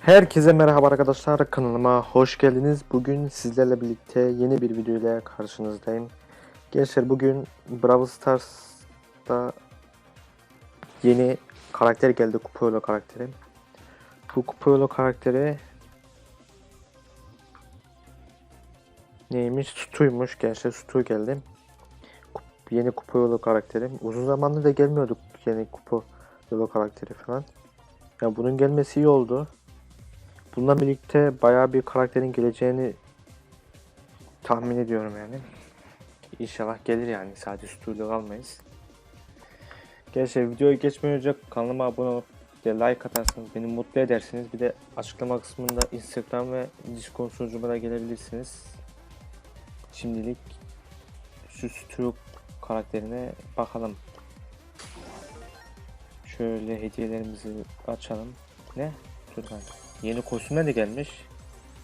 Herkese merhaba arkadaşlar kanalıma hoş geldiniz. Bugün sizlerle birlikte yeni bir video ile karşınızdayım. Gençler bugün Brawl Stars'ta yeni karakter geldi Kupolo karakteri. Bu Kupolo karakteri neymiş? Stu'ymuş gençler Stu geldi. Yeni Kupolo karakteri. Uzun zamandır da gelmiyorduk yeni Kupolo karakteri falan. Ya bunun gelmesi iyi oldu. Bununla birlikte bayağı bir karakterin geleceğini tahmin ediyorum yani. İnşallah gelir yani sadece stüdyo kalmayız. Gençler videoya geçmeden önce kanalıma abone olup de like atarsanız beni mutlu edersiniz. Bir de açıklama kısmında Instagram ve Discord sunucuma da gelebilirsiniz. Şimdilik şu stüdyo karakterine bakalım. Şöyle hediyelerimizi açalım. Ne? Dur ben. Yeni kostümler de gelmiş.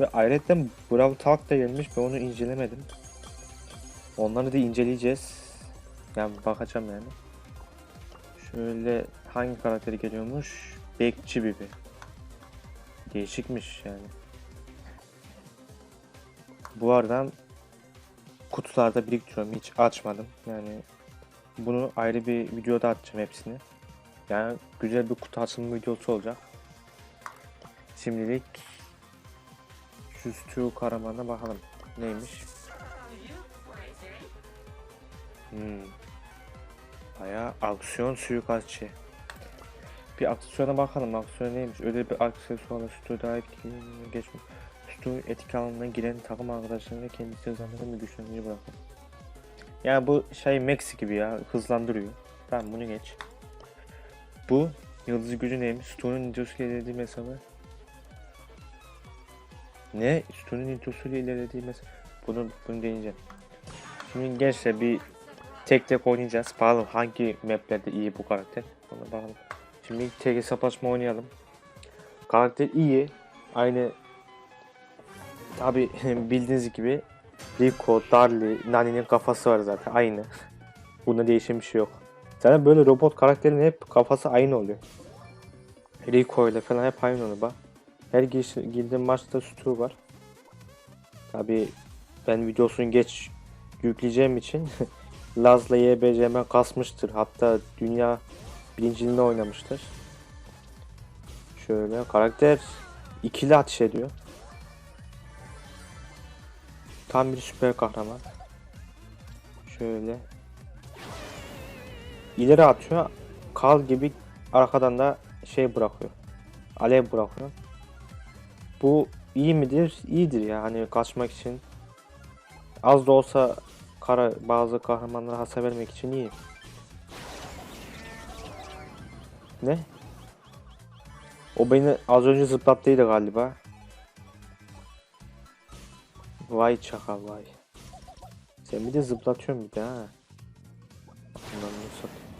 Ve ayrıca Brawl Talk da gelmiş. Ben onu incelemedim. Onları da inceleyeceğiz. Yani bakacağım yani. Şöyle hangi karakteri geliyormuş? Bekçi Bibi. Değişikmiş yani. Bu arada kutularda biriktiriyorum. Hiç açmadım. Yani bunu ayrı bir videoda atacağım hepsini. Yani güzel bir kutu açılma videosu olacak. Şimdilik Stu Karaman'a bakalım. Neymiş? Hmm. Bayağı aksiyon suikastçı. Bir aksiyona bakalım. Aksiyon neymiş? Öyle bir aksesuarla Stu daha etkili geçmiş. Stu etik alanına giren takım arkadaşlarını kendisi hızlandırır bir güçlendirici bırakır. Yani bu şey Maxi gibi ya. Hızlandırıyor. Tamam bunu geç. Bu yıldız gücü neymiş? Stu'nun videosu ilerlediği mesafe. Ne? Stu'nun videosuyla ilerlediği mesafe. Bunu, bunu deneyeceğim. Şimdi gençler bir tek tek oynayacağız. Bakalım hangi maplerde iyi bu karakter. Ona bakalım. Şimdi tek hesaplaşma oynayalım. Karakter iyi. Aynı tabi bildiğiniz gibi Rico, Darly, Nani'nin kafası var zaten aynı. Bunda değişen bir şey yok. Zaten böyle robot karakterin hep kafası aynı oluyor. Rico ile falan hep aynı oluyor bak. Her gir- girdiğim maçta Stu var. Tabi ben videosunu geç yükleyeceğim için Laz'la YBC'me kasmıştır. Hatta dünya birinciliğinde oynamıştır. Şöyle karakter ikili ateş ediyor. Tam bir süper kahraman. Şöyle ileri atıyor. Kal gibi arkadan da şey bırakıyor. Alev bırakıyor. Bu iyi midir? İyidir ya hani kaçmak için. Az da olsa kara bazı kahramanlara hasar vermek için iyi. Ne? O beni az önce zıplattıydı galiba. Vay çakal vay. Sen bir de zıplatıyorsun bir de ha. Anlamını satayım.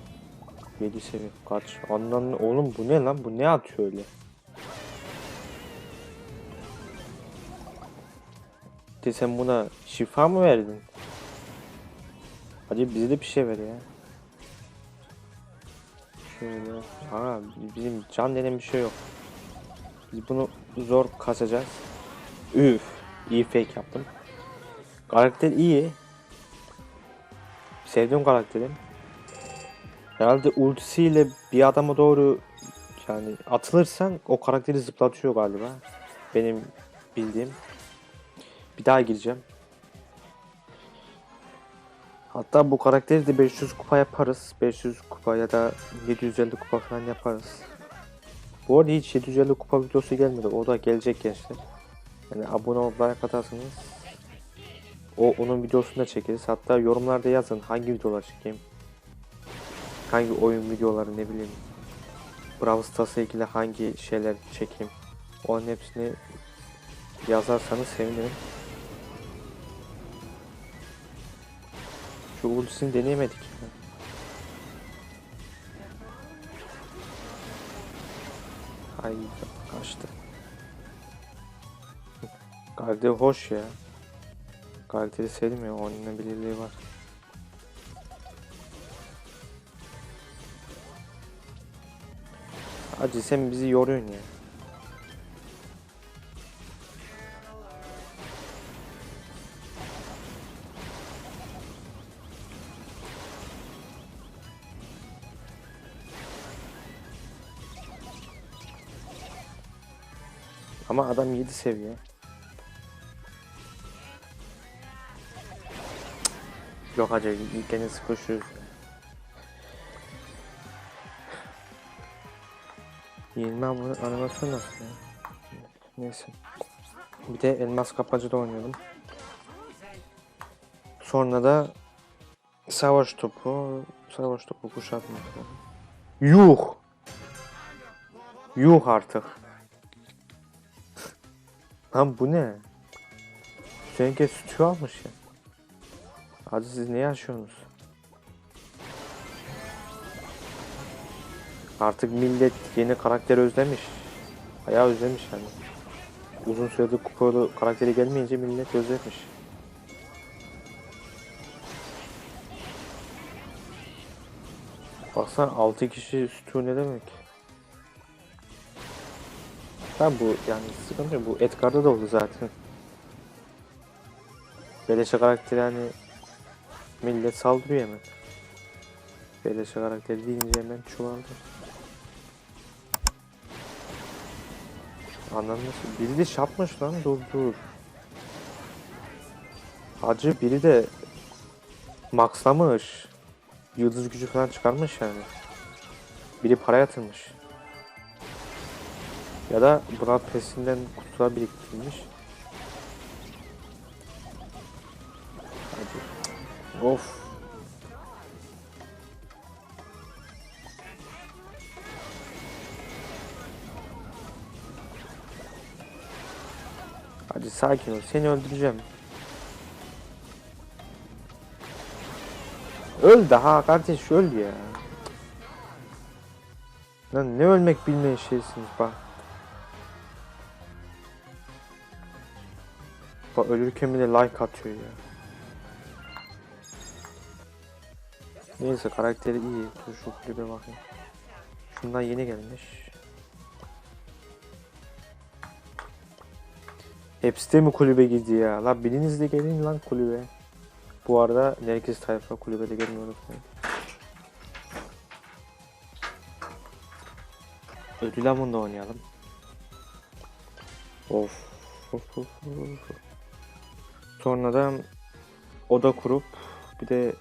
7 seviye kaç. Anlamını oğlum bu ne lan? Bu ne atıyor öyle? De sen buna şifa mı verdin? Hadi bize de bir şey ver ya. Şöyle. Ha bizim can denen bir şey yok. Biz bunu zor kasacağız. Üf. İyi fake yaptım. Karakter iyi. Sevdiğim karakterim. Herhalde ultisiyle bir adama doğru yani atılırsan o karakteri zıplatıyor galiba. Benim bildiğim. Bir daha gireceğim. Hatta bu karakteri de 500 kupa yaparız. 500 kupa ya da 750 kupa falan yaparız. Bu arada hiç 750 kupa videosu gelmedi. O da gelecek gençler. Yani abone olup atarsanız o onun videosunu da çekeriz. Hatta yorumlarda yazın hangi videolar çekeyim. Hangi oyun videoları ne bileyim. Brawl Stars'la ilgili hangi şeyler çekeyim. Onun hepsini yazarsanız sevinirim. Şu ultisini deneyemedik. ya. Ay kaçtı. Hadi hoş ya. Karakteri sevmiyor. Oynanabilirliği var. Acı sen bizi yoruyorsun ya. Ama adam 7 seviye. Yok hacı gene sıkışıyoruz. Yenilme abone animasyon nasıl ya? Neyse. Bir de elmas kapmacada oynayalım. Sonra da savaş topu, savaş topu kuşatma. Yuh! Yuh artık. Lan bu ne? Seninki sütü almış ya. Hadi siz ne yaşıyorsunuz? Artık millet yeni karakter özlemiş. Bayağı özlemiş yani. Uzun süredir kupalı karakteri gelmeyince millet özlemiş. Baksana 6 kişi sütü ne demek? Ben bu yani sıkıntı. Bu Edgar'da da oldu zaten. Beleşe karakteri hani millet saldırıyor hemen. Beleşe karakteri deyince hemen çuvaldı. Anlamıyorsun. Biri de şapmış lan dur dur. Hacı biri de maxlamış. Yıldız gücü falan çıkarmış yani. Biri para yatırmış. Ya da buna pesinden kutular biriktirmiş. Of. Hadi sakin ol. Seni öldüreceğim. Öl daha kardeş öl ya. Lan ne ölmek bilmeyen şeysiniz bak. Bak ölürken bile like atıyor ya. Neyse karakteri iyi. Dur şu kulübe bakayım. Şundan yeni gelmiş. Hepsi de mi kulübe girdi ya? Lan biriniz de gelin lan kulübe. Bu arada herkes tayfa kulübede gelmeyi unutmayın. Ödül avında oynayalım. Of. Of, of, of. Sonradan oda kurup bir de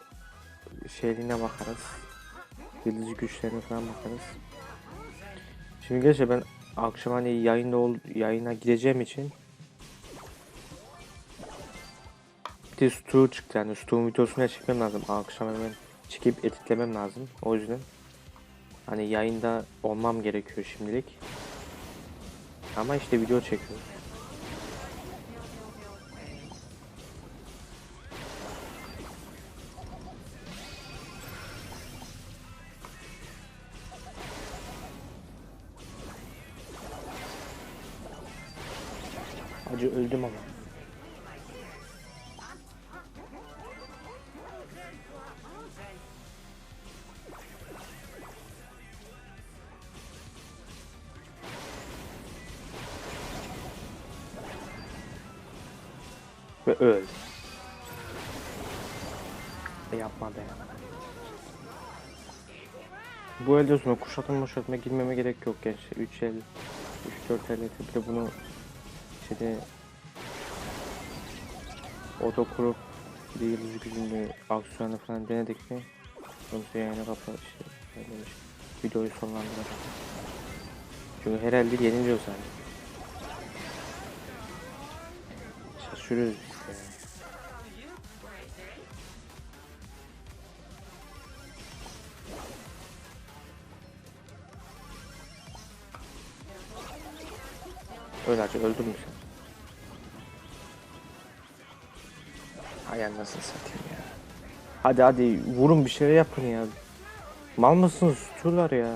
şeyliğine bakarız. Yıldız güçlerine falan bakarız. Şimdi gerçi ben akşam hani yayında ol, yayına gideceğim için bir de Stu çıktı yani Stu'nun videosunu çekmem lazım. Akşam hemen çekip editlemem lazım. O yüzden hani yayında olmam gerekiyor şimdilik. Ama işte video çekiyoruz. Acı öldüm ama. Ve öl. Yapma be. Bu elde sonra kuşatma kuşatma girmeme gerek yok gençler. 3 el, 3-4 el bir de bunu işte oda kurup bir de yıldız aksiyonu falan denedik mi? Sonuçta yayına kapat işte. İşte. Videoyu sonlandıralım. Çünkü herhalde yeniliyoruz yani. Şaşırıyoruz işte. Öyle acı öldün Hay anasını satayım ya. Hadi hadi vurun bir şeyler yapın ya. Mal mısınız? Tutuyorlar ya.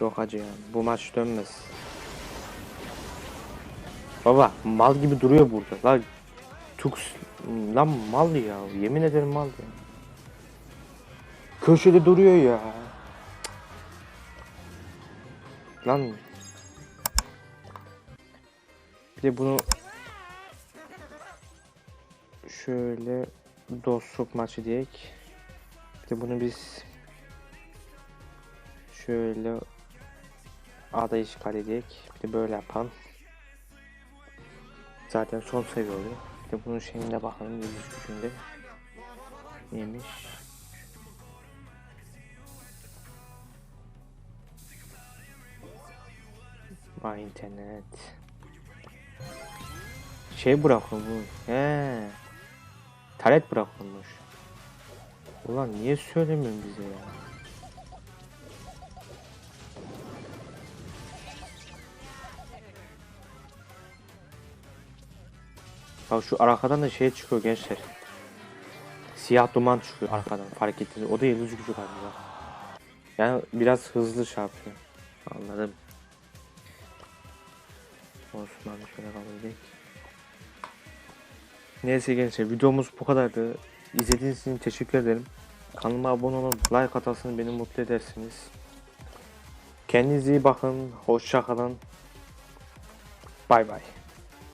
Yok hacı ya. Bu maç dönmez. Baba mal gibi duruyor burada. Lan Tux lan mal ya. Yemin ederim mal ya. köşede duruyor ya. Lan. Bir de bunu şöyle dostluk maçı diyek. Bir de bunu biz şöyle ada işgal edek. Bir de böyle yapan. Zaten son seviye oluyor. Bir de bunun şeyinde bakalım yıldız gücünde. Neymiş? Vay internet. Şey bırakılmış. He. Taret bırakılmış. Ulan niye söylemiyorsun bize ya? Bak şu arkadan da şey çıkıyor gençler. Siyah duman çıkıyor arkadan fark ettiniz. O da yıldız gücü galiba. Yani biraz hızlı şey yapıyor. Anladım. Osmanlı şöyle kabul. Neyse gençler videomuz bu kadardı. İzlediğiniz için teşekkür ederim. Kanalıma abone olun, like atarsanız beni mutlu edersiniz. Kendinize iyi bakın, hoşça kalın. Bay bay.